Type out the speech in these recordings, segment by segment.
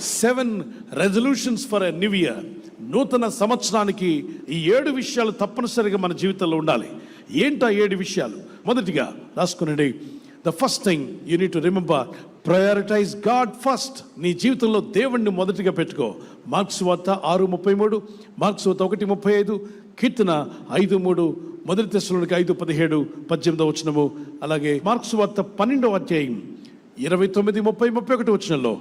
Seven resolutions for a new year నూతన సంవత్సరానికి ఈ ఏడు విషయాలు తప్పనిసరిగా మన జీవితంలో ఉండాలి. ఏంటా ఏడు విషయాలు? మొదటిగా రాసుకునండి. The first thing you need to remember prioritize God first నీ జీవితంలో దేవుణ్ణి మొదటిగా పెట్టుకో. మార్క్స్ వార్త ఆరు ముప్పై మూడు మార్క్స్ వార్త ఒకటి ముప్పై ఐదు కీర్తన ఐదు మూడు మొదటి తెశలోనికి ఐదు పదిహేడు పద్దెనిమిదో వచనము అలాగే మార్క్స్ వార్త పన్నెండవ అధ్యాయం. ఇరవై తొమ్మిది ముప్పై ముప్పై ఒకటి వచ్చినలో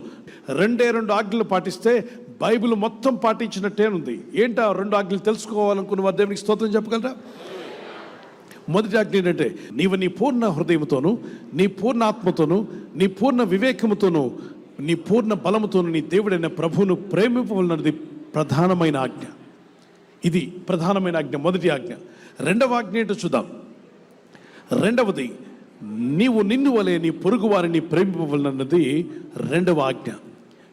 రెండే రెండు ఆజ్ఞలు పాటిస్తే బైబిల్ మొత్తం పాటించినట్టే ఉంది. ఏంటా రెండు ఆజ్ఞలు తెలుసుకోవాలనుకున్న వారు దేవునికి స్తోత్రం చెప్పగలరా? మొదటి ఆజ్ఞ ఏంటంటే నీవు నీ పూర్ణ హృదయముతోను నీ పూర్ణ ఆత్మతోనూ నీ పూర్ణ వివేకముతోను నీ పూర్ణ బలముతోను నీ దేవుడైన ప్రభువును ప్రేమింపవలనది ప్రధానమైన ఆజ్ఞ. ఇది ప్రధానమైన ఆజ్ఞ మొదటి ఆజ్ఞ. రెండవ ఆజ్ఞ ఏంటో చూద్దాం. రెండవది నీవు నిన్ను వలె నీ పొరుగు వారిని ప్రేమింపవలనన్నది రెండవ ఆజ్ఞ.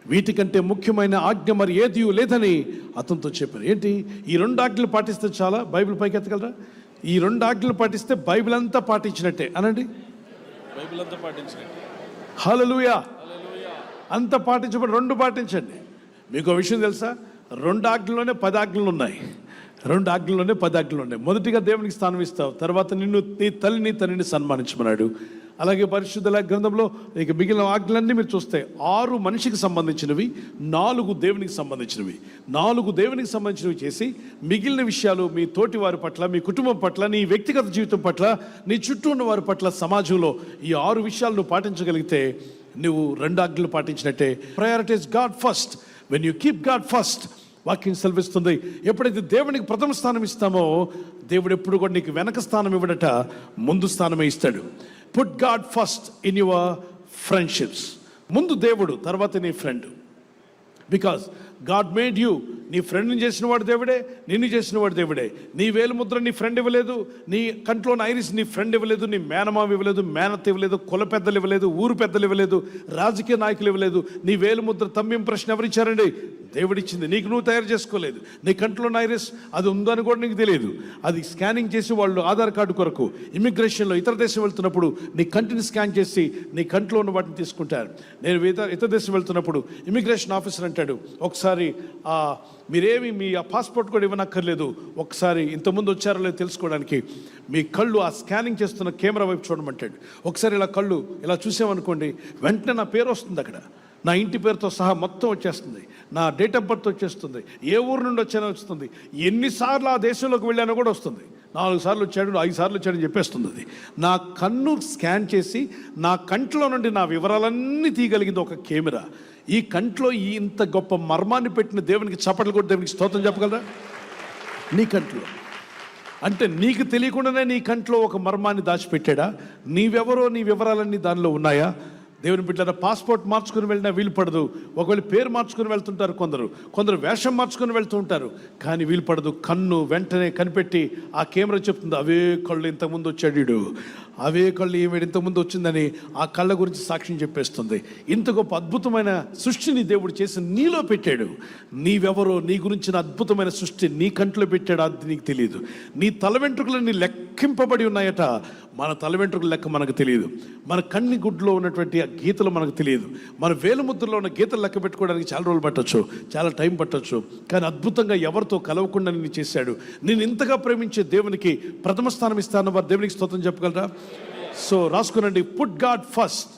వీటికంటే ముఖ్యమైన ఆజ్ఞ మరి ఏది లేదని అతనితో చెప్పారు ఏంటి? ఈ రెండు ఆజ్ఞలు పాటిస్తే చాలా? బైబిల్ పైకి ఎత్తగలరా? ఈ రెండు ఆజ్ఞలు పాటిస్తే బైబిల్ అంతా పాటించినట్టే. అనండి. బైబిల్ అంతా పాటించినట్టు. హలలుయా అంత పాటించబడి రెండు పాటించండి. మీకు విషయం తెలుసా? రెండు ఆజ్ఞల్లోనే పది ఆజ్ఞలు ఉన్నాయి రెండు ఆజ్ఞల్లోనే పది ఆజ్ఞలు ఉన్నాయి మొదటిగా దేవునికి స్థానం ఇస్తావు తర్వాత నిన్ను నీ తల్లిని తండ్రిని సన్మానించమన్నాడు. అలాగే పరిశుద్ధుల గ్రంథంలో ఇక మిగిలిన ఆజ్ఞలన్నీ మీరు చూస్తే ఆరు మనిషికి సంబంధించినవి నాలుగు దేవునికి సంబంధించినవి. నాలుగు దేవునికి సంబంధించినవి చేసి మిగిలిన విషయాలు మీ తోటి వారి పట్ల మీ కుటుంబం పట్ల నీ వ్యక్తిగత జీవితం పట్ల నీ చుట్టూ ఉన్న వారి పట్ల సమాజంలో ఈ ఆరు విషయాలు నువ్వు పాటించగలిగితే నువ్వు రెండు ఆజ్ఞలు పాటించినట్టే. Prioritize God first when you keep God first వాక్యం సెలవిస్తుంది. ఎప్పుడైతే దేవునికి ప్రథమ స్థానం ఇస్తామో దేవుడు ఎప్పుడు కూడా నీకు వెనక స్థానం ఇవ్వడట ముందు స్థానమే ఇస్తాడు. Put God first in your friendships ముందు దేవుడు తర్వాత నీ friend because God made you నీ ఫ్రెండ్ని చేసిన వాడు దేవుడే నిన్ను చేసిన వాడు దేవుడే. నీ వేలుముద్ర నీ ఫ్రెండ్ ఇవ్వలేదు నీ కంట్లో ఐరిస్ నీ ఫ్రెండ్ ఇవ్వలేదు నీ మేనమామ ఇవ్వలేదు మేనత్ ఇవ్వలేదు కుల పెద్దలు ఇవ్వలేదు ఊరు పెద్దలు ఇవ్వలేదు రాజకీయ నాయకులు ఇవ్వలేదు. నీ వేలుముద్ర తమ్మిం ప్రశ్న ఎవరిచ్చారండి దేవుడిచ్చింది నీకు నువ్వు తయారు చేసుకోలేదు. నీ కంట్లో ఐరిస్ అది ఉందని కూడా నీకు తెలియదు. అది స్కానింగ్ చేసి వాళ్ళు ఆధార్ కార్డు కొరకు ఇమిగ్రేషన్లో ఇతర దేశం వెళ్తున్నప్పుడు నీ కంటిని స్కాన్ చేసి నీ కంట్లో ఉన్న వాటిని తీసుకుంటారు. నేను ఇతర ఇతర దేశం వెళ్తున్నప్పుడు ఇమిగ్రేషన్ ఆఫీసర్ అంటాడు ఒకసారి ఒకసారి మీరేమి మీ ఆ పాస్పోర్ట్ కూడా ఇవ్వనక్కర్లేదు. ఒకసారి ఇంతకుముందు వచ్చారో లేదో తెలుసుకోవడానికి. మీ కళ్ళు ఆ స్కానింగ్ చేస్తున్న కెమెరా వైపు చూడమంటాడు. ఒకసారి ఇలా కళ్ళు ఇలా చూసామనుకోండి వెంటనే నా పేరు వస్తుంది అక్కడ. నా ఇంటి పేరుతో సహా మొత్తం వచ్చేస్తుంది. నా డేట్ ఆఫ్ బర్త్ వచ్చేస్తుంది. ఏ ఊరు నుండి వచ్చానో వస్తుంది. ఎన్నిసార్లు ఆ దేశంలోకి వెళ్ళానో కూడా వస్తుంది. నాలుగు సార్లు వచ్చాడు ఐదు సార్లు వచ్చాడని చెప్పేస్తుంది అది. నా కన్ను స్కాన్ చేసి నా కంట్లో నుండి నా వివరాలన్నీ తీయగలిగింది ఒక కెమెరా. ఈ కంట్లో ఈ ఇంత గొప్ప మర్మాన్ని పెట్టిన దేవునికి చప్పట్లు కూడా దేవునికి స్తోత్రం చెప్పగలరా? నీ కంట్లో. అంటే నీకు తెలియకుండానే నీ కంట్లో ఒక మర్మాన్ని దాచిపెట్టాడా? నీవెవరో నీ వివరాలన్నీ దానిలో ఉన్నాయా? దేవుని బిడ్డల పాస్పోర్ట్ మార్చుకుని వెళ్ళినా వీలు పడదు. ఒకవేళ పేరు మార్చుకుని వెళ్తుంటారు కొందరు. కొందరు వేషం మార్చుకుని వెళ్తూ ఉంటారు. కానీ వీలు పడదు. కన్ను వెంటనే కనిపెట్టి ఆ కెమెరా చెప్తుంది అవే కళ్ళు ఇంతకుముందు వచ్చాడు అవే కళ్ళు ఈమె ఇంతకుముందు వచ్చిందని ఆ కళ్ళ గురించి సాక్ష్యం చెప్పేస్తుంది. ఇంత గొప్ప అద్భుతమైన సృష్టిని దేవుడు చేసి నీలో పెట్టాడు. నీవెవరో నీ గురించిన అద్భుతమైన సృష్టి నీ కంట్లో పెట్టాడు అది నీకు తెలియదు. నీ తల వెంట్రుకలన్నీ లెక్కింపబడి ఉన్నాయట. మన తల వెంట్రుకల లెక్క మనకు తెలియదు. మన కన్ని గుడ్లో ఉన్నటువంటి ఆ గీతలు మనకు తెలియదు. మన వేలుముద్రలో ఉన్న గీతలు లెక్క పెట్టుకోవడానికి చాలా రోజులు పట్టొచ్చు చాలా టైం పట్టచ్చు. కానీ అద్భుతంగా ఎవరితో కలవకుండా నిన్ను చేశాడు. నేను ఇంతగా ప్రేమించే దేవునికి ప్రథమ స్థానం ఇస్తాను వారు దేవునికి స్తోత్రం చెప్పగలరా? సో రాసుకునండి పుట్ గాడ్ ఫస్ట్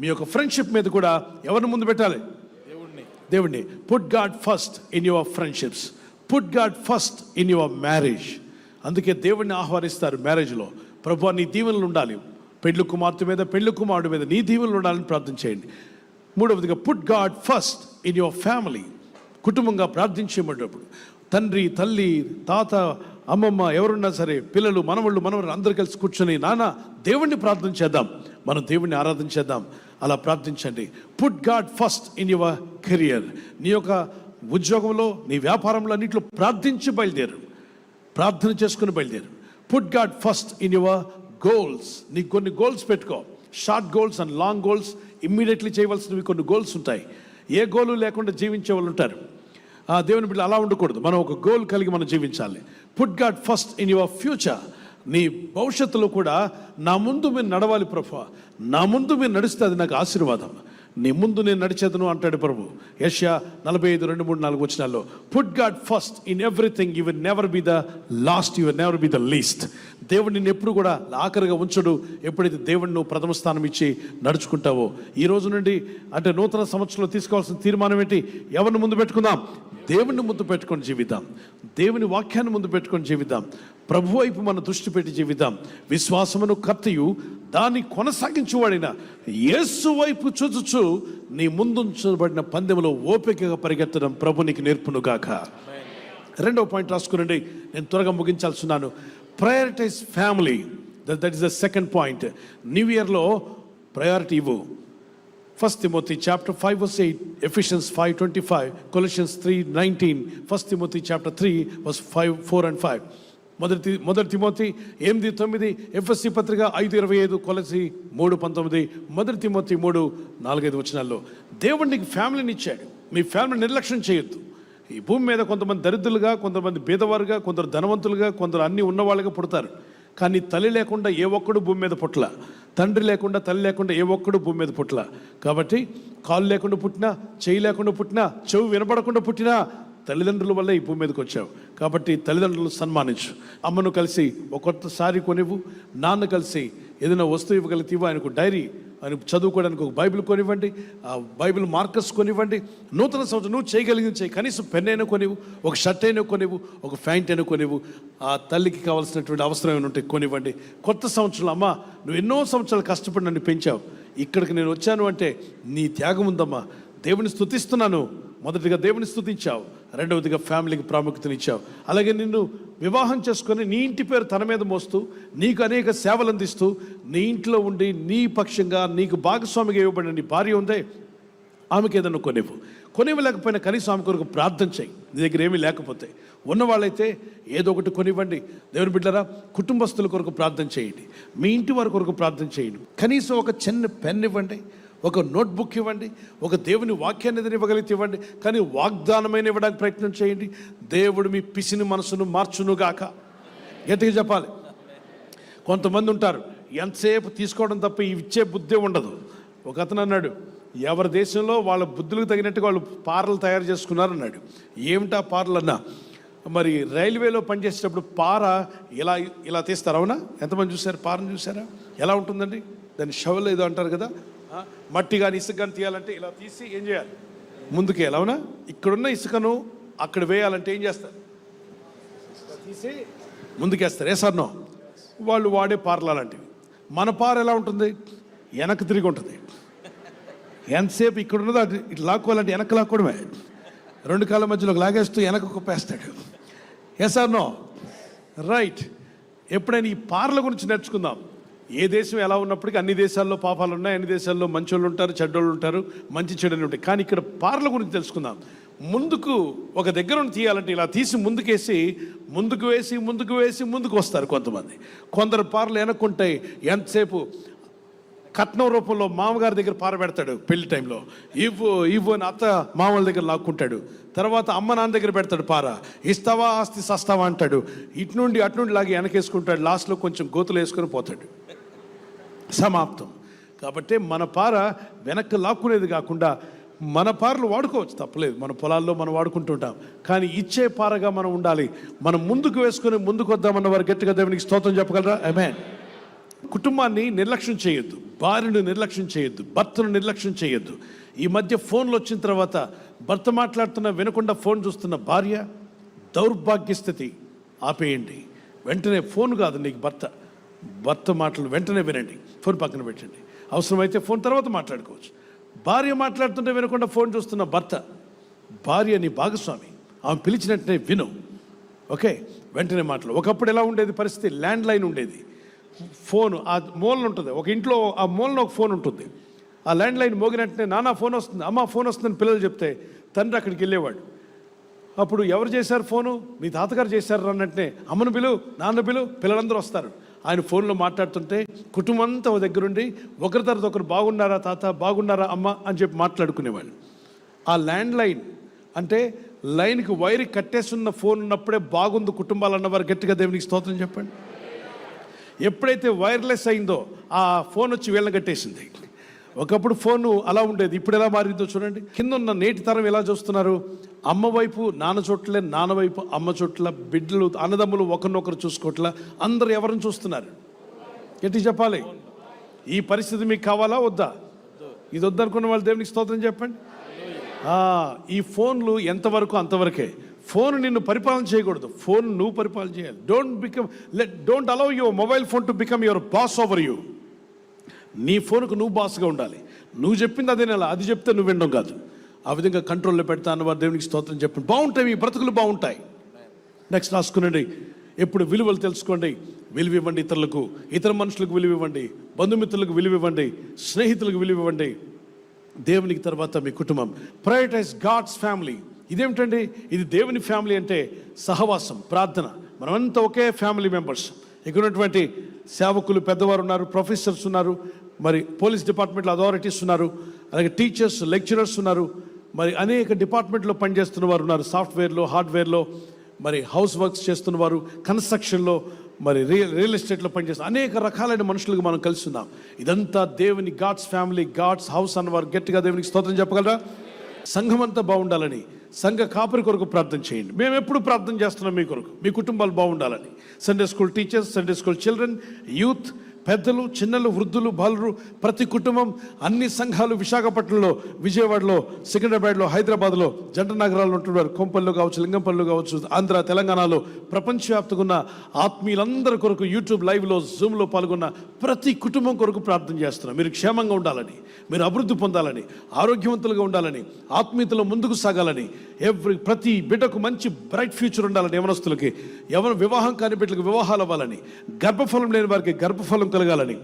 మీ యొక్క ఫ్రెండ్షిప్ మీద కూడా ఎవరిని ముందు పెట్టాలి? దేవుణ్ణి. దేవుణ్ణి. Put God first in your friendships put God first in your marriage అందుకే దేవుణ్ణి ఆహ్వానిస్తారు మ్యారేజ్లో ప్రభు నీ దీవెనలు ఉండాలి. పెళ్ళి కుమార్తె మీద పెళ్ళి కుమారుడు మీద నీ దీవెనలు ఉండాలని ప్రార్థన చేయండి. మూడవదిగా put God first in your family కుటుంబంగా ప్రార్థించేటప్పుడు తండ్రి తల్లి తాత అమ్మమ్మ ఎవరున్నా సరే పిల్లలు మనవళ్ళు మనవరు అందరు కలిసి కూర్చొని నాన్న దేవుణ్ణి ప్రార్థన చేద్దాం. మనం దేవుణ్ణి ఆరాధన చేద్దాం. అలా ప్రార్థించండి. Put God first in your career నీ యొక్క ఉద్యోగంలో నీ వ్యాపారంలో అన్నింటిలో ప్రార్థించి బయలుదేరు. ప్రార్థన చేసుకుని బయలుదేరు. Put God first in your goals నీకు కొన్ని గోల్స్ పెట్టుకో. Short goals and long goals immediately చేయవలసినవి కొన్ని గోల్స్ ఉంటాయి. ఏ గోలు లేకుండా జీవించే వాళ్ళు ఉంటారు. ఆ దేవుని బిడ్డ అలా ఉండకూడదు. మనం ఒక గోల్ కలిగి మనం జీవించాలి. Put God first in your future నీ భవిష్యత్తులో కూడా నా ముందు మీరు నడవాలి ప్రభు. నా ముందు మీరు నడిస్తే అది నాకు ఆశీర్వాదం. నీ ముందు నేను నడిచేదను అంటాడు ప్రభు. ఏషియా నలభై ఐదు రెండు మూడు నాలుగు వచ్చినాల్లో put God first in everything you will never be the last you will never be the least దేవుడు నిన్ను ఎప్పుడు కూడా ఆఖరిగా ఉంచడు. ఎప్పుడైతే దేవుడిని నువ్వు ప్రథమ స్థానం ఇచ్చి నడుచుకుంటావో. ఈ రోజు నుండి అంటే నూతన సంవత్సరంలో తీసుకోవాల్సిన తీర్మానం ఏంటి? ఎవరిని ముందు పెట్టుకుందాం? దేవుని ముందు పెట్టుకొని జీవిద్దాం. దేవుని వాక్యాన్ని ముందు పెట్టుకొని జీవిద్దాం. ప్రభు వైపు మన దృష్టి పెట్టి జీవిద్దాం. విశ్వాసమును కర్తయు దాన్ని కొనసాగించువాడిన యేసు వైపు చూచుచు నీ ముందుంచబడిన పందెములో ఓపికగా పరిగెత్తడం ప్రభు నీకు నేర్పును గాక రెండవ పాయింట్ రాసుకునండి. నేను త్వరగా ముగించాల్సిన్నాను prioritize family that that is the second point new ఇయర్లో ప్రయారిటీ ఇవ్వు. First Timothy chapter five verse eight Ephesians five twenty five Colossians three nineteen first Timothy chapter three verse five four and five మొదటి మొదటి Timothy ఎనిమిది తొమ్మిది FSC పత్రిక ఐదు ఇరవై ఐదు కొలసి మూడు పంతొమ్మిది మొదటి తిమోతి మూడు నాలుగైదు వచనాల్లో. దేవుడు నీకు ఫ్యామిలీని ఇచ్చాడు. మీ ఫ్యామిలీ నిర్లక్ష్యం చేయొద్దు. ఈ భూమి మీద కొంతమంది దరిద్రులుగా కొంతమంది బీదవారుగా కొందరు ధనవంతులుగా కొందరు అన్ని ఉన్నవాళ్ళుగా పుడతారు. కానీ తల్లి లేకుండా ఏ ఒక్కడు భూమి మీద పుట్టల తండ్రి లేకుండా తల్లి లేకుండా ఏ ఒక్కడు భూమి మీద పుట్టల కాబట్టి కాలు లేకుండా పుట్టినా చేయి లేకుండా పుట్టినా చెవు వినపడకుండా పుట్టినా తల్లిదండ్రుల వల్ల ఈ భూమి మీదకి వచ్చావు. కాబట్టి తల్లిదండ్రులు సన్మానించు. అమ్మను కలిసి ఒక్కొక్కసారి కొనివ్వు నాన్న కలిసి ఏదైనా వస్తువు ఇవ్వగలిగితే ఆయనకు డైరీ అని చదువుకోవడానికి ఒక బైబిల్ కొనివ్వండి ఆ బైబిల్ మార్కర్స్ కొనివ్వండి. నూతన సంవత్సరం నువ్వు చేయగలిగింది చేయి. కనీసం పెన్ అయినా కొనివ్వు ఒక షర్ట్ అయినా కొనివ్వు ఒక ప్యాంట్ అయినా కొనివ్వు ఆ తల్లికి కావాల్సినటువంటి అవసరం ఏమైనా ఉంటే కొనివ్వండి. కొత్త సంవత్సరం అమ్మా నువ్వు ఎన్నో సంవత్సరాలు కష్టపడి నన్ను పెంచావు. ఇక్కడికి నేను వచ్చాను అంటే నీ త్యాగం ఉందమ్మా. దేవుని స్థుతిస్తున్నాను మొదటిగా దేవుని స్థుతించావు రెండవదిగా ఫ్యామిలీకి ప్రాముఖ్యతనిచ్చావు అలాగే నిన్ను వివాహం చేసుకొని నీ ఇంటి పేరు తన మీద మోస్తూ నీకు అనేక సేవలు అందిస్తూ నీ ఇంట్లో ఉండి నీ పక్షంగా నీకు భాగస్వామిగా ఇవ్వబడిన నీ భార్య ఉందే ఆమెకి ఏదైనా కొనివ్వు. కొనివ్వలేకపోయినా కనీసం ఆమె కొరకు ప్రార్థన చేయి. నీ దగ్గర ఏమీ లేకపోతే. ఉన్నవాళ్ళైతే ఏదో ఒకటి కొనివ్వండి. దేవుని బిడ్డరా కుటుంబస్తుల కొరకు ప్రార్థన చేయండి. మీ ఇంటి వారి కొరకు ప్రార్థన చేయండి. కనీసం ఒక చిన్న పెన్ ఇవ్వండి. ఒక నోట్బుక్ ఇవ్వండి ఒక దేవుని వాక్యాన్ని ఇవ్వగలిగితే ఇవ్వండి కానీ వాగ్దానమైన ఇవ్వడానికి ప్రయత్నం చేయండి. దేవుడు మీ పిసిని మనసును మార్చునుగాక గట్టిగా చెప్పాలి. కొంతమంది ఉంటారు ఎంతసేపు తీసుకోవడం తప్ప ఇవి ఇచ్చే బుద్ధి ఉండదు. ఒక అతను అన్నాడు ఎవరి దేశంలో వాళ్ళ బుద్ధులకు తగినట్టుగా వాళ్ళు పారలు తయారు చేసుకున్నారు అన్నాడు ఏమిటా పారలు అన్నా మరి రైల్వేలో పనిచేసేటప్పుడు పార ఇలా ఇలా తీస్తారు అవునా? ఎంతమంది చూశారు? పారను చూసారా ఎలా ఉంటుందండి? దాన్ని షవల్ ఏదో అంటారు కదా మట్టి కానీ ఇసుక కానీ తీయాలంటే ఇలా తీసి ఏం చేయాలి? ముందుకేయాలి అవునా? ఇక్కడున్న ఇసుకను అక్కడ వేయాలంటే ఏం చేస్తారు? తీసి ముందుకేస్తారు. ఏ సార్నో వాళ్ళు వాడే పార్ల లాంటివి మన పార ఎలా ఉంటుంది? వెనక్కి తిరిగి ఉంటుంది. ఎంతసేపు ఇక్కడ ఉన్నదో అది ఇట్లా లాక్కోవాలంటే వెనక్కి లాక్కోవడమే. రెండు కాళ్ళ మధ్యలో లాగేస్తూ వెనక కుప్పేస్తాడు. ఏ సార్ నో? రైట్. ఎప్పుడైనా ఈ పార్ల గురించి నేర్చుకుందాం. ఏ దేశం ఎలా ఉన్నప్పటికీ అన్ని దేశాల్లో పాపాలు ఉన్నాయి అన్ని దేశాల్లో మంచోళ్ళు ఉంటారు చెడ్డోళ్ళు ఉంటారు మంచి చెడులు ఉంటాయి. కానీ ఇక్కడ పార్ల గురించి తెలుసుకుందాం. ముందుకు ఒక దగ్గర నుండి తీయాలంటే ఇలా తీసి ముందుకేసి ముందుకు వేసి ముందుకు వేసి ముందుకు వస్తారు కొంతమంది. కొందరు పార్లు వెనక్కుంటాయి ఎంతసేపు? కట్నం రూపంలో మామగారి దగ్గర పారబెడతాడు పెళ్ళి టైంలో. ఇవ్వు ఇవ్వు అని అత్త మామల దగ్గర లాక్కుంటాడు. తర్వాత అమ్మ నాన్న దగ్గర పెడతాడు పార. ఇస్తావా ఆస్తి సస్తావా అంటాడు. ఇటు నుండి అటు నుండి లాగి వెనకేసుకుంటాడు. లాస్ట్లో కొంచెం గోతులు వేసుకొని పోతాడు. సమాప్తం. కాబట్టి మన పార వెనక్కి లాక్కునేది కాకుండా మన పారలు వాడుకోవచ్చు తప్పలేదు. మన పొలాల్లో మనం వాడుకుంటుంటాం. కానీ ఇచ్చే పారగా మనం ఉండాలి. మనం ముందుకు వేసుకొని ముందుకు వద్దామన్న వారు గట్టిగా దేవునికి స్తోత్రం చెప్పగలరా? అమెన్ కుటుంబాన్ని నిర్లక్ష్యం చేయొద్దు. భార్యను నిర్లక్ష్యం చేయొద్దు. భర్తను నిర్లక్ష్యం చేయొద్దు. ఈ మధ్య ఫోన్లు వచ్చిన తర్వాత భర్త మాట్లాడుతున్న వినకుండా ఫోన్ చూస్తున్న భార్య దౌర్భాగ్య స్థితి. ఆపేయండి. వెంటనే ఫోన్ కాదు నీకు భర్త. భర్త మాటలు వెంటనే వినండి. ఫోన్ పక్కన పెట్టండి. అవసరమైతే ఫోన్ తర్వాత మాట్లాడుకోవచ్చు. భార్య మాట్లాడుతుంటే వినకుండా ఫోన్ చూస్తున్న భర్త భార్య నీ భాగస్వామి ఆమె పిలిచినట్టునే విను. ఓకే? వెంటనే మాటలు ఒకప్పుడు ఎలా ఉండేది పరిస్థితి? ల్యాండ్ లైన్ ఉండేది. ఫోన్ ఆ మూలన ఉంటుంది. ఒక ఇంట్లో ఆ మూలన ఒక ఫోన్ ఉంటుంది. ఆ ల్యాండ్ లైన్ మోగినట్టునే నానా ఫోన్ వస్తుంది. అమ్మ ఫోన్ వస్తుందని పిల్లలు చెప్తే తండ్రి అక్కడికి వెళ్ళేవాడు. అప్పుడు ఎవరు చేశారు ఫోను? మీ తాతగారు చేశారు అన్నట్టునే అమ్మను పిలు నాన్న పిలు పిల్లలందరూ వస్తారు. ఆయన ఫోన్లో మాట్లాడుతుంటే కుటుంబం అంతా ఒక దగ్గరుండి ఒకరి తర్వాత ఒకరు బాగున్నారా తాత? బాగున్నారా అమ్మ? అని చెప్పి మాట్లాడుకునేవాళ్ళు. ఆ ల్యాండ్ లైన్ అంటే లైన్కి వైర్ కట్టేస్తున్న ఫోన్ ఉన్నప్పుడే బాగుంది కుటుంబాలు అన్నవారు గట్టిగా దేవునికి స్తోత్రం చెప్పండి. ఎప్పుడైతే వైర్లెస్ అయిందో ఆ ఫోన్ వచ్చి వీళ్ళని కట్టేసింది. ఒకప్పుడు ఫోన్ అలా ఉండేది. ఇప్పుడు ఎలా మారిందో చూడండి. కింద ఉన్న నేటి తరం ఎలా చూస్తున్నారు? అమ్మ వైపు నాన్న చోట్లే నాన్న వైపు అమ్మ చోట్ల బిడ్డలు అన్నదమ్ములు ఒకరినొకరు చూసుకోవట్ల అందరు ఎవరిని చూస్తున్నారు? ఎట్టి చెప్పాలి. ఈ పరిస్థితి మీకు కావాలా వద్దా? ఇది వద్దనుకున్న వాళ్ళు దేవునికి స్తోత్రం చెప్పండి. ఈ ఫోన్లు ఎంతవరకు అంతవరకే? ఫోన్ నిన్ను పరిపాలన చేయకూడదు. ఫోన్ నువ్వు పరిపాలన చేయాలి. Don't become let don't allow your mobile phone to become your boss over you నీ ఫోన్కు నువ్వు బాస్గా ఉండాలి. నువ్వు చెప్పింది అదే నెల అది చెప్తే నువ్వు వినడం కాదు. ఆ విధంగా కంట్రోల్లో పెడతా అన్న వారు దేవునికి స్తోత్రం చెప్పండి. బాగుంటాయి మీ బ్రతుకులు బాగుంటాయి. నెక్స్ట్ రాసుకునండి. ఎప్పుడు విలువలు తెలుసుకోండి. విలువ ఇవ్వండి ఇతరులకు. ఇతర మనుషులకు విలువ ఇవ్వండి బంధుమిత్రులకు విలువ ఇవ్వండి స్నేహితులకు విలువ ఇవ్వండి దేవునికి తర్వాత మీ కుటుంబం. ప్రయోటైజ్ గాడ్స్ ఫ్యామిలీ ఇదేమిటండి? ఇది దేవుని ఫ్యామిలీ అంటే సహవాసం ప్రార్థన. మనమంతా ఒకే ఫ్యామిలీ మెంబర్స్ ఇక్కడ ఉన్నటువంటి సేవకులు పెద్దవారు ఉన్నారు ప్రొఫెసర్స్ ఉన్నారు. మరి పోలీస్ డిపార్ట్మెంట్లో అథారిటీస్ ఉన్నారు అలాగే టీచర్స్ లెక్చరర్స్ ఉన్నారు. మరి అనేక డిపార్ట్మెంట్లో పనిచేస్తున్న వారు ఉన్నారు. సాఫ్ట్వేర్లో హార్డ్వేర్లో మరి హౌస్ వర్క్స్ చేస్తున్న వారు కన్స్ట్రక్షన్లో మరి రియల్ రియల్ ఎస్టేట్లో పనిచేస్తున్న అనేక రకాలైన మనుషులకు మనం కలిసి ఉన్నాం. ఇదంతా దేవుని గాడ్స్ ఫ్యామిలీ గాడ్స్ హౌస్ అన్నవారు గట్టిగా దేవునికి స్తోత్రం చెప్పగలరా? సంఘం అంతా బాగుండాలని సంఘ కాపరి కొరకు ప్రార్థన చేయండి. మేము ఎప్పుడు ప్రార్థన చేస్తున్నాం మీ కొరకు. మీ కుటుంబాలు బాగుండాలని. Sunday school teachers Sunday school children youth పెద్దలు చిన్నలు వృద్ధులు బాలురు ప్రతి కుటుంబం అన్ని సంఘాలు విశాఖపట్నంలో విజయవాడలో సికింద్రాబాద్లో హైదరాబాద్లో జంట నగరాల్లో ఉంటున్నారు. కొంపల్లు కావచ్చు లింగంపల్లు కావచ్చు ఆంధ్ర తెలంగాణలో ప్రపంచవ్యాప్తంగా ఉన్న ఆత్మీయులందరి కొరకు యూట్యూబ్ లైవ్లో జూమ్లో పాల్గొన్న ప్రతి కుటుంబం కొరకు ప్రార్థన చేస్తున్నాం. మీరు క్షేమంగా ఉండాలని మీరు అభివృద్ధి పొందాలని ఆరోగ్యవంతులుగా ఉండాలని ఆత్మీయతలో ముందుకు సాగాలని ఎవ్రీ ప్రతి బిడ్డకు మంచి బ్రైట్ ఫ్యూచర్ ఉండాలని యవనస్తులకి ఎవరు వివాహం కాని బిడ్డలకు వివాహాలు అవ్వాలని గర్భఫలం లేని వారికి గర్భఫలం కలగాలని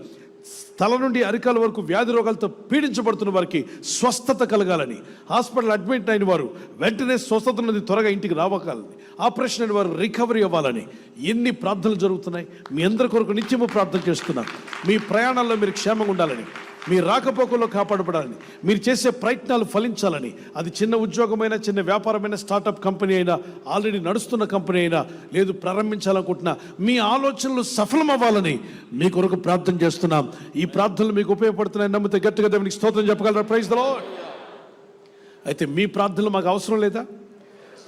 తల నుండి అరికాల వరకు వ్యాధి రోగాలతో పీడించబడుతున్న వారికి స్వస్థత కలగాలని హాస్పిటల్ అడ్మిట్ అయిన వారు వెంటనే స్వస్థత నుండి త్వరగా ఇంటికి రావకాలని ఆపరేషన్ అయిన వారు రికవరీ అవ్వాలని ఎన్ని ప్రార్థనలు జరుగుతున్నాయి మీ అందరి కొరకు నిత్యము ప్రార్థన చేస్తున్నాను మీ ప్రయాణాల్లో మీరు క్షేమంగా ఉండాలని మీ రాకపోకల్లో కాపాడబడాలని మీరు చేసే ప్రయత్నాలు ఫలించాలని అది చిన్న ఉద్యోగమైనా చిన్న వ్యాపారమైన స్టార్టప్ కంపెనీ అయినా ఆల్రెడీ నడుస్తున్న కంపెనీ అయినా లేదు ప్రారంభించాలనుకుంటున్నా మీ ఆలోచనలు సఫలం అవ్వాలని మీ కొరకు ప్రార్థన చేస్తున్నాం. ఈ ప్రార్థనలు మీకు ఉపయోగపడుతున్నాయని నమ్మితే గట్టిగా దేవునికి స్తోత్రం చెప్పగలరా? ప్రైజ్ అయితే మీ ప్రార్థనలు మాకు అవసరం లేదా?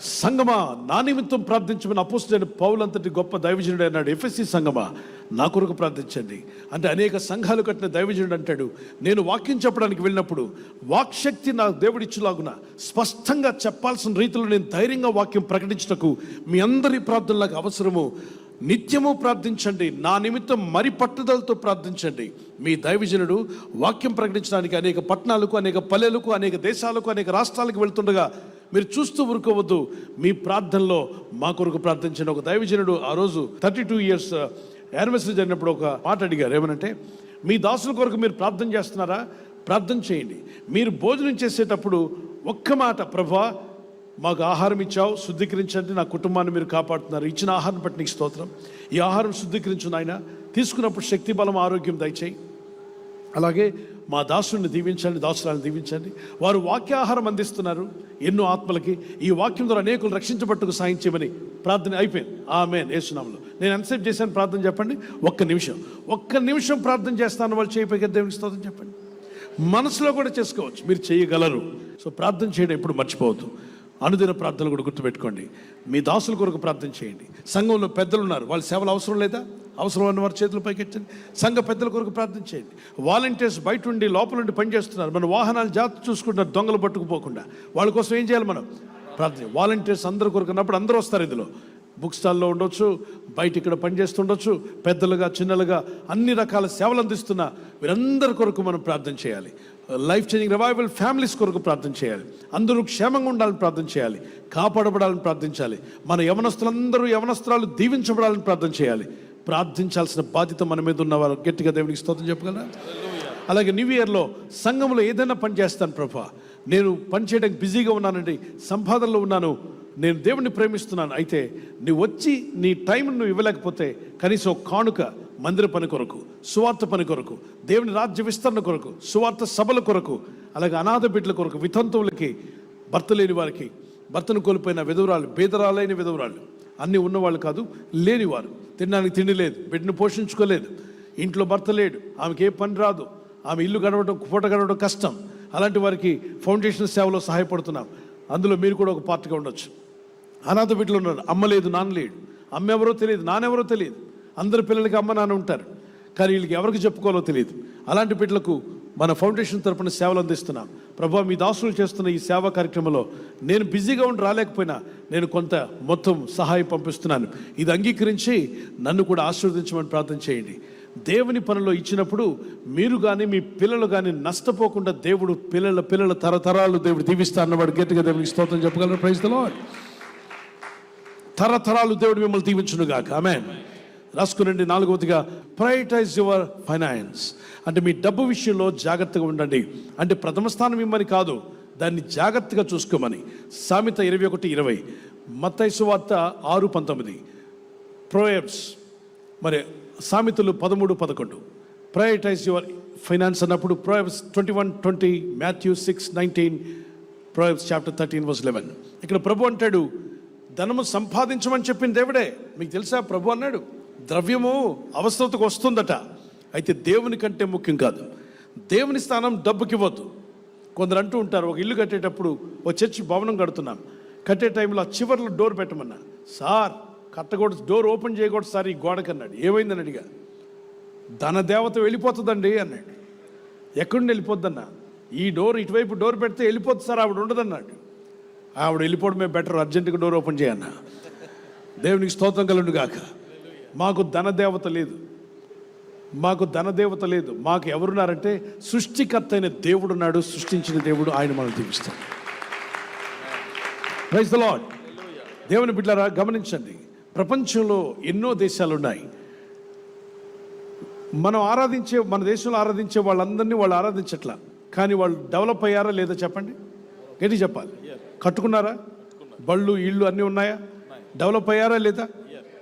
సంగమా నా నిమిత్తం ప్రార్థించమని అపోస్తుడైన పౌలంతటి గొప్ప దైవజనుడు అన్నాడు. ఎఫ్ఎస్సి సంగమా నా కొరకు ప్రార్థించండి. అంటే అనేక సంఘాలు కట్టిన దైవజనుడు అంటాడు. నేను వాక్యం చెప్పడానికి వెళ్ళినప్పుడు వాక్శక్తి నా దేవుడిచ్చులాగున స్పష్టంగా చెప్పాల్సిన రీతిలో నేను ధైర్యంగా వాక్యం ప్రకటించటకు మీ అందరి ప్రార్థనలు నాకు అవసరము. నిత్యము ప్రార్థించండి. నా నిమిత్తం మరి పట్టుదలతో ప్రార్థించండి. మీ దైవజనుడు వాక్యం ప్రకటించడానికి అనేక పట్టణాలకు అనేక పల్లెలకు అనేక దేశాలకు అనేక రాష్ట్రాలకు వెళ్తుండగా మీరు చూస్తూ ఊరుకోవద్దు. మీ ప్రార్థనలో మా కొరకు ప్రార్థించిన ఒక దైవజనుడు ఆ రోజు థర్టీ టూ ఇయర్స్ యానివర్సరీ జరిగినప్పుడు ఒక మాట అడిగారు. ఏమనంటే మీ దాసుల కొరకు మీరు ప్రార్థన చేస్తున్నారా? ప్రార్థన చేయండి. మీరు భోజనం చేసేటప్పుడు ఒక్క మాట ప్రభా మాకు ఆహారం ఇచ్చావు శుద్ధీకరించండి నా కుటుంబాన్ని మీరు కాపాడుతున్నారు. ఇచ్చిన ఆహారం బట్టి నీకు స్తోత్రం. ఈ ఆహారం శుద్ధీకరించు నాయన. తీసుకున్నప్పుడు శక్తి బలం ఆరోగ్యం దయచేయి. అలాగే మా దాసుని దీవించండి దాసురాలను దీవించండి. వారు వాక్యాహారం అందిస్తున్నారు ఎన్నో ఆత్మలకి. ఈ వాక్యం ద్వారా అనేకులు రక్షించబట్టుకు సాయం చేయమని ప్రార్థన అయిపోయింది. ఆమె నేసునాములు నేను అన్సెప్ట్ చేశాను ప్రార్థన చెప్పండి? ఒక్క నిమిషం. ఒక్క నిమిషం ప్రార్థన చేస్తాను వాళ్ళు చేయకపోయి దేవునికి స్తోత్రం చెప్పండి. మనసులో కూడా చేసుకోవచ్చు. మీరు చేయగలరు. సో ప్రార్థన చేయడం ఎప్పుడు మర్చిపోవద్దు. అనుదిన ప్రార్థనలు కూడా గుర్తుపెట్టుకోండి. మీ దాసుల కొరకు ప్రార్థన చేయండి. సంఘంలో పెద్దలు ఉన్నారు. వాళ్ళ సేవలు అవసరం లేదా? అవసరం ఉన్న వారి చేతులు పైకెచ్చండి సంఘ పెద్దల కొరకు ప్రార్థన చేయండి. వాలంటీర్స్ బయట ఉండి లోపల ఉండి పనిచేస్తున్నారు మన వాహనాలు జాగ్రత్త చూసుకుంటున్నారు. దొంగలు పట్టుకుపోకుండా. వాళ్ళ కోసం ఏం చేయాలి మనం? ప్రార్థన వాలంటీర్స్ అందరి కొరకు ఉన్నప్పుడు అందరూ వస్తారు ఇందులో. బుక్ స్టాల్లో ఉండొచ్చు బయట ఇక్కడ పనిచేస్తుండొచ్చు పెద్దలుగా చిన్నలుగా అన్ని రకాల సేవలు అందిస్తున్న వీరందరి కొరకు మనం ప్రార్థన చేయాలి. లైఫ్ చేంజింగ్ రివైవల్ ఫ్యామిలీస్ కొరకు ప్రార్థన చేయాలి. అందరూ క్షేమంగా ఉండాలని ప్రార్థన చేయాలి. కాపాడబడాలని ప్రార్థించాలి. మన యవనస్తులందరూ యవనస్త్రాలు దీవించబడాలని ప్రార్థన చేయాలి. ప్రార్థించాల్సిన బాధ్యత మన మీద ఉన్న వారు. గట్టిగా దేవునికి స్తోత్రం చెప్పగలరా? అలాగే న్యూ ఇయర్లో సంఘంలో ఏదైనా పని చేస్తాను ప్రభా. నేను పని చేయడానికి బిజీగా ఉన్నానండి. సంపాదనలో ఉన్నాను. నేను దేవుణ్ణి ప్రేమిస్తున్నాను. అయితే నువ్వు వచ్చి నీ టైం నువ్వు ఇవ్వలేకపోతే కనీసం కానుక మందిర పని కొరకు సువార్త పని కొరకు దేవుని రాజ్య విస్తరణ కొరకు సువార్త సభల కొరకు అలాగే అనాథ బిడ్డల కొరకు వితంతువులకి భర్త లేని వారికి భర్తను కోల్పోయిన విధవరాలు బేదరాలైన విధవరాలు అన్నీ ఉన్నవాళ్ళు కాదు లేనివారు. తినడానికి తిండి లేదు బిడ్డను పోషించుకోలేదు ఇంట్లో భర్త లేడు ఆమెకి ఏ పని రాదు ఆమె ఇల్లు గడవడం పూట గడవడం కష్టం. అలాంటి వారికి ఫౌండేషన్ సేవలో సహాయపడుతున్నాం. అందులో మీరు కూడా ఒక పార్ట్గా ఉండొచ్చు. అనాథ బిడ్డలు ఉన్నారు అమ్మ లేదు నాన్న లేడు. అమ్మ ఎవరో తెలియదు నాన్నెవరో తెలియదు. అందరి పిల్లలకి అమ్మ నాన్న ఉంటారు. కానీ వీళ్ళకి ఎవరికి చెప్పుకోవాలో తెలియదు. అలాంటి బిడ్డలకు మన ఫౌండేషన్ తరపున సేవలు అందిస్తున్నాం. ప్రభా మీ దాసులు చేస్తున్న ఈ సేవా కార్యక్రమంలో నేను బిజీగా ఉండి రాలేకపోయినా నేను కొంత మొత్తం సహాయం పంపిస్తున్నాను. ఇది అంగీకరించి నన్ను కూడా ఆశీర్వదించమని ప్రార్థన చేయండి. దేవుని పనిలో ఇచ్చినప్పుడు మీరు కానీ మీ పిల్లలు కానీ నష్టపోకుండా దేవుడు పిల్లల పిల్లల తరతరాలు దేవుడు దీవిస్తా అన్నవాడు గట్టిగా దేవునికి స్తోత్రం చెప్పగలరు. ప్రైజ్ తరతరాలు దేవుడు మిమ్మల్ని దీవించునుగాక. ఆమె రాసుకునండి నాలుగవదిగా ప్రయారిటైజ్ యువర్ ఫైనాన్స్ అంటే మీ డబ్బు విషయంలో జాగ్రత్తగా ఉండండి. అంటే ప్రథమ స్థానం ఇమ్మని కాదు దాన్ని జాగ్రత్తగా చూసుకోమని. సామెత ఇరవై ఒకటి ఇరవై. మత్తైసు వార్త ఆరు పంతొమ్మిది. ప్రోయబ్స్ మరి సామెతలు పదమూడు పదకొండు. ప్రయారిటైజ్ యువర్ ఫైనాన్స్ అన్నప్పుడు Proverbs twenty one twenty Matthew six nineteen Proverbs chapter thirteen verse eleven ఇక్కడ ప్రభు అంటాడు ధనము సంపాదించమని చెప్పిన దేవుడే. మీకు తెలుసా? ప్రభు అన్నాడు. ద్రవ్యము అవసరతకు వస్తుందట. అయితే దేవుని కంటే ముఖ్యం కాదు. దేవుని స్థానం డబ్బుకి ఇవ్వద్దు. కొందరు అంటూ ఉంటారు ఒక ఇల్లు కట్టేటప్పుడు ఒక చర్చి భవనం కడుతున్నాం. కట్టే టైంలో ఆ చివర్లో డోర్ పెట్టమన్నా. సార్ కట్టకూడదు డోర్ ఓపెన్ చేయకూడదు సార్ ఈ గోడకి అన్నాడు. ఏమైందని అడిగా. ధన దేవత వెళ్ళిపోతుందండి అన్నాడు. ఎక్కడి వెళ్ళిపోద్దన్నా? ఈ డోర్ ఇటువైపు డోర్ పెడితే వెళ్ళిపోతుంది సార్ ఆవిడ ఉండదన్నాడు ఆవిడ వెళ్ళిపోవడమే బెటర్ అర్జెంటుగా డోర్ ఓపెన్ చేయన్నా. దేవునికి స్తోత్రం కలుండు గాక మాకు ధన దేవత లేదు. మాకు ధన దేవత లేదు. మాకు ఎవరున్నారంటే సృష్టికర్త అయిన దేవుడు ఉన్నాడు సృష్టించిన దేవుడు ఆయన మనం దీవిస్తాడు. ప్రైజ్ ద లాడ్ దేవుని బిడ్డలారా గమనించండి. ప్రపంచంలో ఎన్నో దేశాలు ఉన్నాయి మనం ఆరాధించే మన దేశంలో ఆరాధించే వాళ్ళందరినీ వాళ్ళు ఆరాధించట్లా. కానీ వాళ్ళు డెవలప్ అయ్యారా లేదా చెప్పండి? గట్టి చెప్పాలి. కట్టుకున్నారా? బళ్ళు ఇళ్ళు అన్నీ ఉన్నాయా. డెవలప్ అయ్యారా లేదా?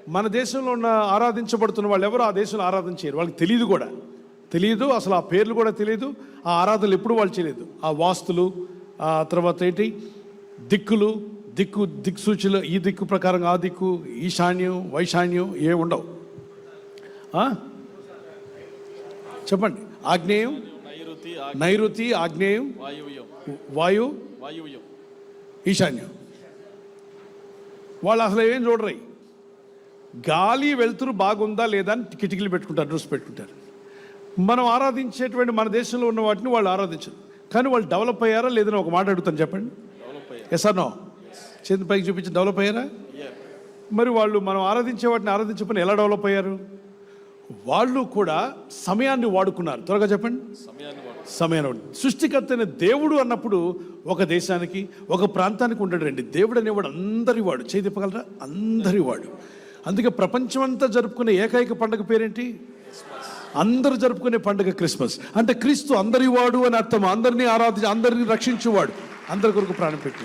మన దేశంలో ఉన్న ఆరాధించబడుతున్న వాళ్ళు ఎవరు? ఆ దేశంలో ఆరాధించారు వాళ్ళకి తెలియదు కూడా. తెలియదు అసలు ఆ పేర్లు కూడా తెలియదు ఆ ఆరాధనలు ఎప్పుడు వాళ్ళు చేయలేదు. ఆ వాస్తులు ఆ తర్వాత ఏంటి? దిక్కులు దిక్కు దిక్సూచులు ఈ దిక్కు ప్రకారం ఆ దిక్కు ఈశాన్యం వైశాన్యం ఏ ఉండవు? చెప్పండి. ఆగ్నేయం నైరుతి ఆగ్నేయం వాయు వాయువ్యం. ఈశాన్యం. వాళ్ళు అసలు ఏం చూడరు. గాలి వెలుతురు బాగుందా లేదా అని కిటికీలు పెట్టుకుంటారు డ్రెస్ పెట్టుకుంటారు. మనం ఆరాధించేటువంటి మన దేశంలో ఉన్న వాటిని వాళ్ళు ఆరాధించరు. కానీ వాళ్ళు డెవలప్ అయ్యారా లేదని ఒక మాట అడుగుతాను చెప్పండి. డెవలప్ ఎస్ చేతి పైకి చూపించి డెవలప్ అయ్యారా? మరి వాళ్ళు మనం ఆరాధించే వాటిని ఆరాధించకపోయినా ఎలా డెవలప్ అయ్యారు? వాళ్ళు కూడా సమయాన్ని వాడుకున్నారు. త్వరగా చెప్పండి. సమయాన్ని సమయాన్ని సృష్టికర్త అయిన దేవుడు అన్నప్పుడు ఒక దేశానికి ఒక ప్రాంతానికి ఉండడు రండి దేవుడు అనేవాడు అందరి వాడు చేయి తిప్పగలరా? అందరి వాడు అందుకే ప్రపంచమంతా జరుపుకునే ఏకైక పండుగ పేరేంటి? అందరూ జరుపుకునే పండుగ క్రిస్మస్. అంటే క్రీస్తు అందరి వాడు అని అర్థం. అందరినీ ఆరాధించి అందరినీ రక్షించేవాడు. అందరి కొరకు ప్రాణం పెట్టి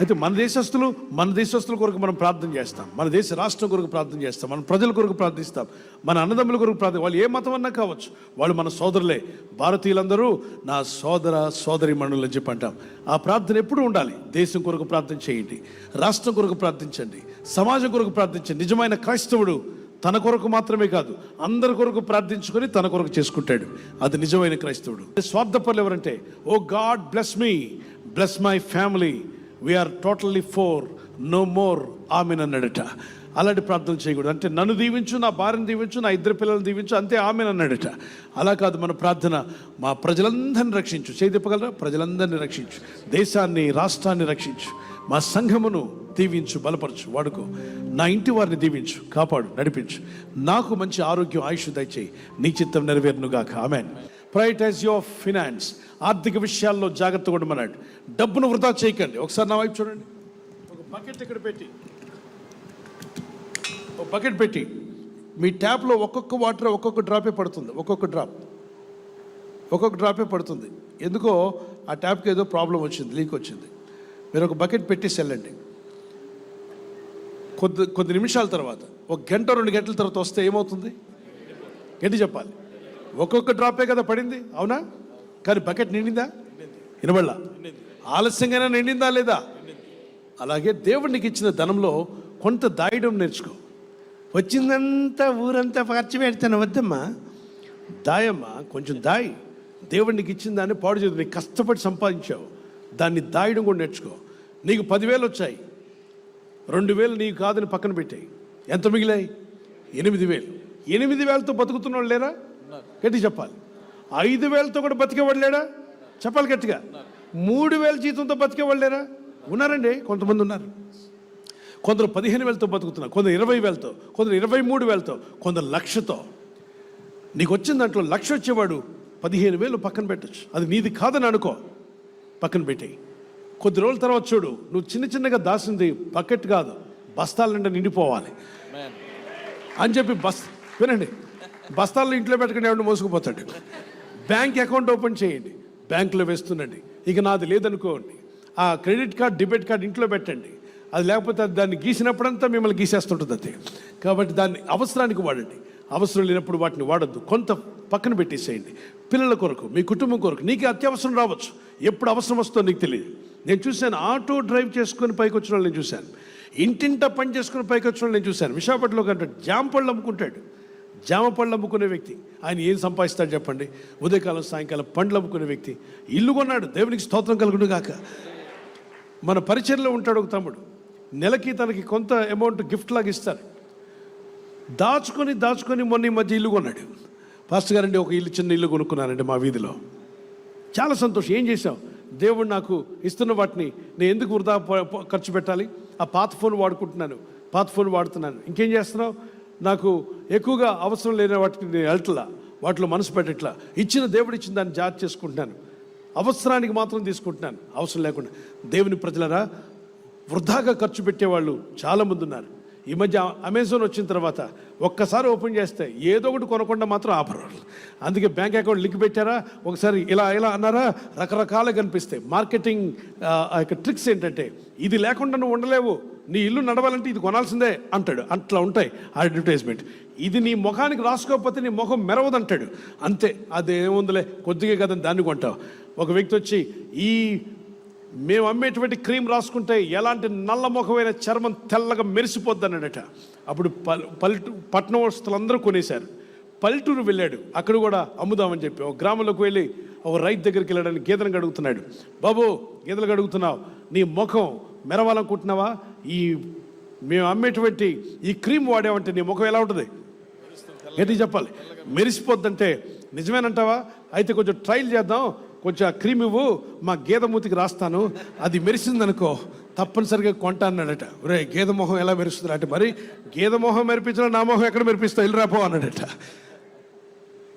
అయితే మన దేశస్తులు మన దేశస్తుల కొరకు మనం ప్రార్థన చేస్తాం. మన దేశ రాష్ట్రం కొరకు ప్రార్థన చేస్తాం. మన ప్రజల కొరకు ప్రార్థిస్తాం. మన అన్నదమ్ముల కొరకు ప్రార్థన వాళ్ళు ఏ మతం అన్నా కావచ్చు. వాళ్ళు మన సోదరులే. భారతీయులందరూ నా సోదర సోదరి మనులు అని చెప్పి అంటాం. ఆ ప్రార్థన ఎప్పుడూ ఉండాలి. దేశం కొరకు ప్రార్థన చేయండి. రాష్ట్రం కొరకు ప్రార్థించండి. సమాజం కొరకు ప్రార్థించండి నిజమైన క్రైస్తవుడు తన కొరకు మాత్రమే కాదు అందరి కొరకు ప్రార్థించుకొని తన కొరకు చేసుకుంటాడు. అది నిజమైన క్రైస్తవుడు. స్వార్థపరులు ఎవరంటే ఓ God bless me bless my family we are totally four no more amen అన్నాడట. అలాంటి ప్రార్థన చేయకూడదు. అంటే నన్ను దీవించు నా భార్యను దీవించు నా ఇద్దరు పిల్లల్ని దీవించు అంతే ఆమెన్ అన్నాడట. అలా కాదు మన ప్రార్థన మా ప్రజలందరిని రక్షించు. చేయి తిప్పగలరా? ప్రజలందరినీ రక్షించు. దేశాన్ని రాష్ట్రాన్ని రక్షించు. మా సంఘమును దీవించు బలపరచు వాడుకో. నా ఇంటి వారిని దీవించు కాపాడు నడిపించు. నాకు మంచి ఆరోగ్యం ఆయుష్ దయచేయి. నీ చిత్తం నెరవేరునుగాక. ఆమెన్. ప్రయారిటైజ్ యువర్ ఫినాన్స్ ఆర్థిక విషయాల్లో జాగ్రత్తగా ఉండమన్నాడు డబ్బును వృధా చేయకండి. ఒకసారి నా వైపు చూడండి. ఒక బకెట్ ఇక్కడ పెట్టి. ఒక బకెట్ పెట్టి. మీ ట్యాప్లో ఒక్కొక్క వాటర్ ఒక్కొక్క డ్రాపే పడుతుంది. ఒక్కొక్క డ్రాప్ ఒక్కొక్క డ్రాపే పడుతుంది. ఎందుకో ఆ ట్యాప్కి ఏదో ప్రాబ్లం వచ్చింది లీక్ వచ్చింది. మీరు ఒక బకెట్ పెట్టేసి వెళ్ళండి. కొద్ది కొద్ది నిమిషాల తర్వాత ఒక గంట రెండు గంటల తర్వాత వస్తే ఏమవుతుంది? గట్టి చెప్పాలి. ఒక్కొక్క డ్రాపే కదా పడింది? అవునా? కానీ బకెట్ నిండిందా? వినబడలా? ఆలస్యంగానే నిండిందా లేదా? అలాగే దేవుడికి ఇచ్చిన ధనంలో కొంత దాయడం నేర్చుకో. వచ్చిందంతా ఊరంతా ఖర్చు పెడతాను వద్దమ్మా. దాయమ్మా కొంచెం దాయి. దేవుడు నీకు ఇచ్చిన దాన్ని పాడు చేయదు నీకు కష్టపడి సంపాదించావు. దాన్ని దాయడం కూడా నేర్చుకో. నీకు పదివేలు వచ్చాయి. రెండు వేలు నీకు కాదని పక్కన పెట్టాయి. ఎంత మిగిలాయి? ఎనిమిది వేలు. ఎనిమిది వేలతో బతుకుతున్న వాళ్ళు లేరా గట్టి చెప్పాలి. ఐదు వేలతో కూడా బతికేవాడు లేడా? చెప్పాలి గట్టిగా. మూడు వేల జీతంతో బతికేవాళ్ళు లేరా? ఉన్నారండి కొంతమంది ఉన్నారు. కొందరు పదిహేను వేలతో బతుకుతున్నారు కొందరు ఇరవై వేలతో కొందరు ఇరవై మూడు వేలతో కొందరు లక్షతో. నీకు వచ్చిన దాంట్లో లక్ష వచ్చేవాడు పదిహేను వేలు పక్కన పెట్టచ్చు. అది నీది కాదని అనుకో పక్కన పెట్టేయి. కొద్ది రోజుల తర్వాత చూడు నువ్వు చిన్న చిన్నగా దాసింది బకెట్ కాదు బస్తాల నిండా నిండిపోవాలి. అని చెప్పి బస్ వినండి బస్తాల్లో ఇంట్లో పెట్టుకుని ఎవరిని మోసుకుపోతాడు? బ్యాంక్ అకౌంట్ ఓపెన్ చేయండి బ్యాంకులో వేస్తుండండి. ఇక నాది లేదనుకోండి. ఆ క్రెడిట్ కార్డ్ డెబిట్ కార్డ్ ఇంట్లో పెట్టండి. అది లేకపోతే అది దాన్ని గీసినప్పుడంతా మిమ్మల్ని గీసేస్తుంటుంది అంతే. కాబట్టి దాన్ని అవసరానికి వాడండి. అవసరం లేనప్పుడు వాటిని వాడద్దు. కొంత పక్కన పెట్టేసేయండి. పిల్లల కొరకు మీ కుటుంబం కొరకు నీకు అత్యవసరం రావచ్చు. ఎప్పుడు అవసరం వస్తుందో నీకు తెలియదు. నేను చూశాను ఆటో డ్రైవ్ చేసుకుని పైకి వచ్చిన వాళ్ళని నేను చూశాను. ఇంటింట పని చేసుకుని పైకి వచ్చిన వాళ్ళని నేను చూశాను. విశాఖపట్నంలో కంటే జామ పళ్ళు అమ్ముకుంటాడు. జామ పళ్ళు అమ్ముకునే వ్యక్తి. ఆయన ఏం సంపాదిస్తాడు చెప్పండి? ఉదయకాలం సాయంకాలం పండ్లు అమ్ముకునే వ్యక్తి. ఇల్లు కొన్నాడు దేవునికి స్తోత్రం కలుగును కాక మన పరిచయంలో ఉంటాడు ఒక తమ్ముడు. నెలకి తనకి కొంత అమౌంట్ గిఫ్ట్ లాగా ఇస్తారు. దాచుకొని దాచుకొని మొన్న ఈ మధ్య ఇల్లు కొన్నాడు. పాస్టర్ గారండి ఒక ఇల్లు చిన్న ఇల్లు కొనుక్కున్నానండి మా వీధిలో. చాలా సంతోషం. ఏం చేశాం దేవుడు నాకు ఇస్తున్న వాటిని నేను ఎందుకు వృధా ఖర్చు పెట్టాలి? ఆ పాత ఫోన్ వాడుకుంటున్నాను. పాత ఫోన్ వాడుతున్నాను. ఇంకేం చేస్తున్నావు? నాకు ఎక్కువగా అవసరం లేని వాటికి నేను వెళ్తలా. వాటిలో మనసు పెట్టట్లా. ఇచ్చిన దేవుడు ఇచ్చిన దాన్ని జాగ్రత్త చేసుకుంటున్నాను. అవసరానికి మాత్రం తీసుకుంటున్నాను. అవసరం లేకుండా. దేవుని ప్రజలరా వృధాగా ఖర్చు పెట్టేవాళ్ళు చాలామంది ఉన్నారు. ఈ మధ్య అమెజాన్ వచ్చిన తర్వాత ఒక్కసారి ఓపెన్ చేస్తే ఏదో ఒకటి కొనకుండా మాత్రం ఆపరు అందుకే బ్యాంక్ అకౌంట్ లింక్ పెట్టారా? ఒకసారి ఇలా ఇలా అన్నారా? రకరకాలుగా కనిపిస్తాయి మార్కెటింగ్ ఆ, యొక్క ట్రిక్స్ ఏంటంటే ఇది లేకుండా నువ్వు ఉండలేవు. నీ ఇల్లు నడవాలంటే ఇది కొనాల్సిందే అంటాడు. అట్లా ఉంటాయి ఆ అడ్వర్టైజ్మెంట్. ఇది నీ ముఖానికి రాసుకోకపోతే నీ ముఖం మెరవదంటాడు. అంతే. అదేముందిలే? కొద్దిగా కదా దాన్ని కొంటావు. ఒక వ్యక్తి వచ్చి ఈ మేము అమ్మేటువంటి క్రీమ్ రాసుకుంటే ఎలాంటి నల్ల ముఖమైన చర్మం తెల్లగా మెరిసిపోద్ది అన్నాడట. అప్పుడు పల్ పల్లెటూ పట్టణ వస్తువులందరూ కొనేశారు. పల్లెటూరు వెళ్ళాడు. అక్కడ కూడా అమ్ముదామని చెప్పి ఒక గ్రామంలోకి వెళ్ళి ఒక రైతు దగ్గరికి వెళ్ళడానికి గీతను అడుగుతున్నాడు. బాబు గీతలు అడుగుతున్నావు. నీ ముఖం మెరవాలనుకుంటున్నావా? ఈ మేము అమ్మేటువంటి ఈ క్రీమ్ వాడామంటే నీ ముఖం ఎలా ఉంటుంది? ఏంటి చెప్పాలి. మెరిసిపోద్దంటే నిజమేనంటావా? అయితే కొంచెం ట్రయల్ చేద్దాం. కొంచెం ఆ క్రీమ్ ఇవ్వు మా గేదమూతికి రాస్తాను. అది మెరిసిందనుకో తప్పనిసరిగా కొంటా అన్నాడట రే గేద మొహం ఎలా మెరుస్తుంది అంటే మరి గేదె మొహం మెరిపించడం నా మొహం ఎక్కడ మెరిపిస్తా వెళ్ళిరాపో అన్నాడట.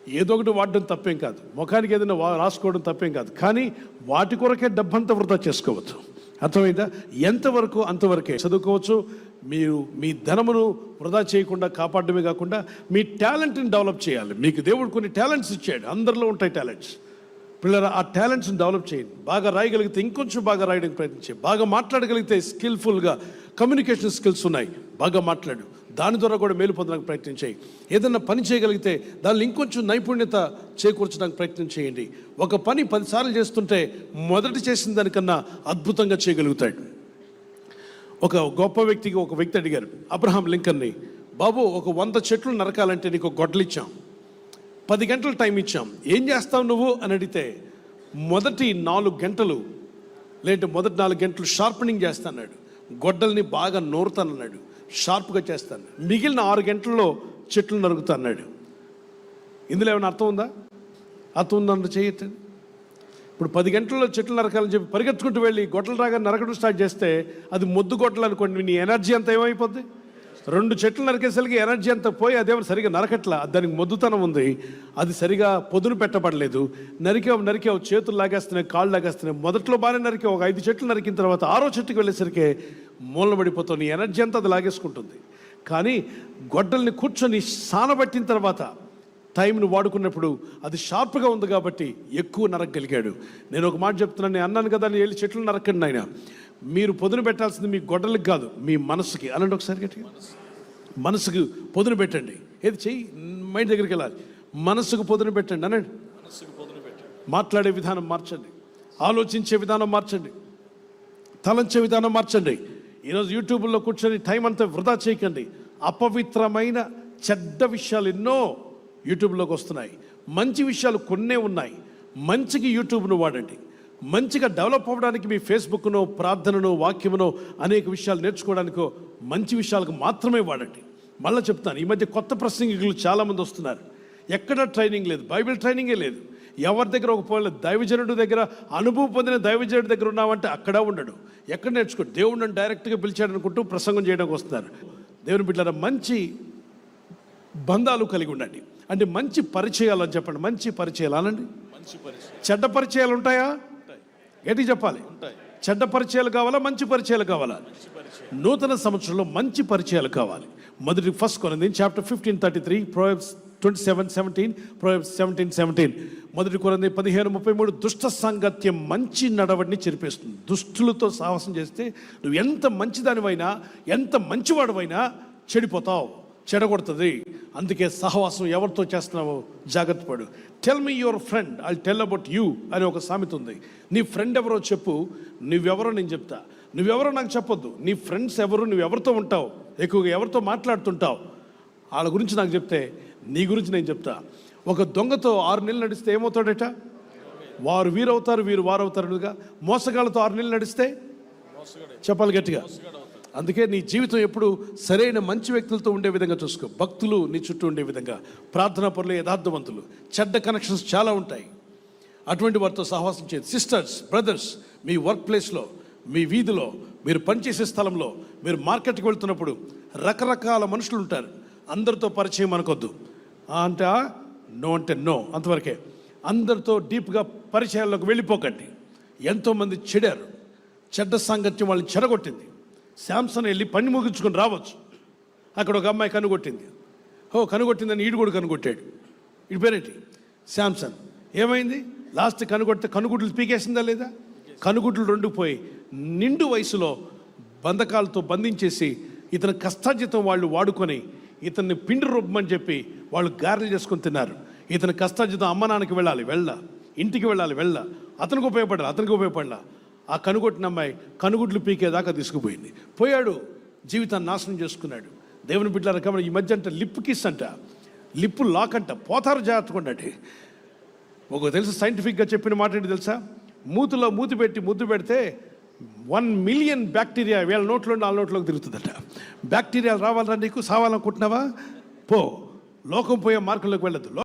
ఏదో ఒకటి వాడడం తప్పేం కాదు. ముఖానికి ఏదైనా వా- రాసుకోవడం తప్పేం కాదు. కానీ వాటి కొరకే డబ్బంతా వృధా చేసుకోవచ్చు. అర్థమైందా? ఎంతవరకు అంతవరకే చదువుకోవచ్చు. మీరు మీ ధనమును వృధా చేయకుండా కాపాడమే కాకుండా మీ టాలెంట్ని డెవలప్ చేయాలి. మీకు దేవుడు కొన్ని టాలెంట్స్ ఇచ్చాడు. అందరిలో ఉంటాయి టాలెంట్స్. పిల్లల ఆ టాలెంట్స్ని డెవలప్ చేయండి బాగా రాయగలిగితే ఇంకొంచెం బాగా రాయడానికి ప్రయత్నించే. బాగా మాట్లాడగలిగితే స్కిల్ఫుల్గా కమ్యూనికేషన్ స్కిల్స్ ఉన్నాయి. బాగా మాట్లాడు. దాని ద్వారా కూడా మేలు పొందడానికి ప్రయత్నం చేయి. ఏదైనా పని చేయగలిగితే దానిలో ఇంకొంచెం నైపుణ్యత చేకూర్చడానికి ప్రయత్నం చేయండి. ఒక పని పదిసార్లు చేస్తుంటే మొదటి చేసిన దానికన్నా అద్భుతంగా చేయగలుగుతాడు. ఒక గొప్ప వ్యక్తికి ఒక వ్యక్తి అడిగారు అబ్రహాం లింకన్ని బాబు ఒక వంద చెట్లు నరకాలంటే నీకు గొడ్డలిచ్చాం పది గంటలు టైం ఇచ్చాం. ఏం చేస్తావు నువ్వు? అని అడిగితే మొదటి నాలుగు గంటలు లేదంటే మొదటి నాలుగు గంటలు షార్పనింగ్ చేస్తాన్నాడు. గొడ్డల్ని బాగా నూరుతానన్నాడు షార్ప్గా చేస్తాను మిగిలిన ఆరు గంటల్లో చెట్లు నరుగుతాన్నాడు. ఇందులో ఏమైనా అర్థం ఉందా? అర్థం ఉందా చేయట్లేదు ఇప్పుడు పది గంటల్లో చెట్లు నరకాలని చెప్పి పరిగెత్తుకుంటూ వెళ్ళి గొడ్డలు రాగా నరకడం స్టార్ట్ చేస్తే అది మొద్దు గొడ్డలు అనుకోండి నీ ఎనర్జీ అంతా ఏమైపోద్ది? రెండు చెట్లు నరికేసరికి ఎనర్జీ అంతా పోయి అదేమో సరిగా నరకట్లా. దానికి మొద్దుతనం ఉంది. అది సరిగా పొదును పెట్టబడలేదు. నరికే నరికే చేతులు లాగేస్తున్నాయి కాళ్ళు లాగేస్తున్నాయి. మొదట్లో బాగానే నరికే ఒక ఐదు చెట్లు నరికిన తర్వాత ఆరో చెట్టుకి వెళ్ళేసరికి మూలన నీ ఎనర్జీ అంతా అది లాగేసుకుంటుంది. కానీ గొడ్డల్ని కూర్చొని సానబట్టిన తర్వాత టైంను వాడుకున్నప్పుడు అది షార్ప్గా ఉంది కాబట్టి ఎక్కువ నరకగలిగాడు. నేను ఒక మాట చెప్తున్నాను. నేను అన్నాను కదా నేను వెళ్ళి చెట్లు నరకండి ఆయన మీరు పొదును పెట్టాల్సింది మీ గొడ్డలకు కాదు మీ మనసుకి. అనండి ఒకసారి గట్టిగా. మనసుకు పొదును పెట్టండి. ఏది చెయ్యి? మైండ్ దగ్గరికి వెళ్ళాలి. మనసుకు పొదును పెట్టండి. అనండి. మాట్లాడే విధానం మార్చండి. ఆలోచించే విధానం మార్చండి. తలంచే విధానం మార్చండి. ఈరోజు యూట్యూబ్లో కూర్చొని టైం అంతా వృధా చేయకండి. అపవిత్రమైన చెడ్డ విషయాలు ఎన్నో యూట్యూబ్లోకి వస్తున్నాయి. మంచి విషయాలు కొన్నే ఉన్నాయి. మంచికి యూట్యూబ్ను వాడండి. మంచిగా డెవలప్ అవ్వడానికి మీ ఫేస్బుక్ను ప్రార్థనను వాక్యమును అనేక విషయాలు నేర్చుకోవడానికో మంచి విషయాలకు మాత్రమే వాడండి. మళ్ళీ చెప్తాను ఈ మధ్య కొత్త ప్రసంగికులు చాలామంది వస్తున్నారు. ఎక్కడ ట్రైనింగ్ లేదు బైబిల్ ట్రైనింగే లేదు. ఎవరి దగ్గర ఒక పోలే దైవజనుడి దగ్గర అనుభవం పొందిన దైవజనుడి దగ్గర ఉన్నామంటే అక్కడ ఉండడు. ఎక్కడ నేర్చుకో దేవుడిని డైరెక్ట్గా పిలిచాడు అనుకుంటూ ప్రసంగం చేయడానికి వస్తున్నారు. దేవుని బిడ్డల మంచి బంధాలు కలిగి ఉండండి. అంటే మంచి పరిచయాలు అని చెప్పండి. మంచి పరిచయాలు అనండి. మంచి పరిచయం చెడ్డ పరిచయాలు ఉంటాయా? ఏంటి చెప్పాలి. చెడ్డ పరిచయాలు కావాలా మంచి పరిచయాలు కావాలా? నూతన సంవత్సరంలో మంచి పరిచయాలు కావాలి. మొదటి first Corinthians chapter fifteen thirty three Proverbs twenty seven seventeen Proverbs seventeen seventeen మొదటి కొనంది పదిహేను ముప్పై మూడు దుష్ట సాంగత్యం మంచి నడవడిని చెరిపేస్తుంది. దుష్టులతో సాహసం చేస్తే నువ్వు ఎంత మంచిదానివైనా ఎంత మంచివాడివైనా చెడిపోతావు. చెడగొడుతుంది. అందుకే సహవాసం ఎవరితో చేస్తున్నావో జాగ్రత్త పడు. Tell me your friend I tell about you అని ఒక సామెత ఉంది. నీ ఫ్రెండ్ ఎవరో చెప్పు నువ్వెవరో నేను చెప్తా. నువ్వెవరో నాకు చెప్పొద్దు. నీ ఫ్రెండ్స్ ఎవరు నువ్వెవరితో ఉంటావు? ఎక్కువగా ఎవరితో మాట్లాడుతుంటావు? వాళ్ళ గురించి నాకు చెప్తే నీ గురించి నేను చెప్తా. ఒక దొంగతో ఆరు నెలలు నడిస్తే ఏమవుతాడట? వారు వీరవుతారు వీరు వారవుతారుగా మోసగాళ్ళతో ఆరు నెలలు నడిస్తే? చెప్పాలి గట్టిగా. అందుకే నీ జీవితం ఎప్పుడు సరైన మంచి వ్యక్తులతో ఉండే విధంగా చూసుకో. భక్తులు నీ చుట్టూ ఉండే విధంగా. ప్రార్థన పనులు యథార్థవంతులు. చెడ్డ కనెక్షన్స్ చాలా ఉంటాయి. అటువంటి వారితో సహవాసం చేయండి సిస్టర్స్ బ్రదర్స్ మీ వర్క్ ప్లేస్లో మీ వీధిలో మీరు పనిచేసే స్థలంలో మీరు మార్కెట్కి వెళ్తున్నప్పుడు రకరకాల మనుషులు ఉంటారు. అందరితో పరిచయం అనుకోద్దు. అంటే నో అంటే నో అంతవరకే. అందరితో డీప్గా పరిచయాల్లోకి వెళ్ళిపోకండి. ఎంతోమంది చెడారు. చెడ్డ సాంగత్యం వాళ్ళని చెడగొట్టింది. శాంసన్ వెళ్ళి పని ముగించుకొని రావచ్చు. అక్కడ ఒక అమ్మాయి కనుగొట్టింది. ఓ కనుగొట్టిందని ఈడు కూడా కనుగొట్టాడు. ఇటు పేరేంటి? శాంసన్. ఏమైంది? లాస్ట్ కనుగొడితే కనుగుడ్లు పీకేసిందా లేదా? కనుగుడ్లు రెండు పోయి నిండు వయసులో బంధకాలతో బంధించేసి ఇతని కష్టార్జితం వాళ్ళు వాడుకొని ఇతన్ని పిండి రుబ్బమని చెప్పి వాళ్ళు గారెలు చేసుకొని తిన్నారు. ఇతని కష్టార్జితం అమ్మ నాన్నకి వెళ్ళాలి వెళ్ళ. ఇంటికి వెళ్ళాలి వెళ్ళ. అతనికి ఉపయోగపడాలి అతనికి ఉపయోగపడాలి. ఆ కనుగొట్టిన అమ్మాయి కనుగుడ్లు పీకేదాకా తీసుకుపోయింది. పోయాడు జీవితాన్ని నాశనం చేసుకున్నాడు. దేవుని బిడ్డల రకమైన ఈ మధ్య అంట లిప్ కిస్ అంట. లిప్పు లాక్ అంట పోతారు జాగ్రత్తగా ఉండండి. ఒక తెలుసు సైంటిఫిక్గా చెప్పిన మాట ఏంటి తెలుసా? మూతిలో మూతి పెట్టి ముద్దు పెడితే వన్ మిలియన్ బ్యాక్టీరియా వీళ్ళ నోట్లో వాళ్ళ నోట్లోకి తిరుగుతుందట. బ్యాక్టీరియా రావాలరా నీకు? సావాలనుకుంటున్నావా? పో. లోకం పోయే మార్గంలోకి వెళ్ళదు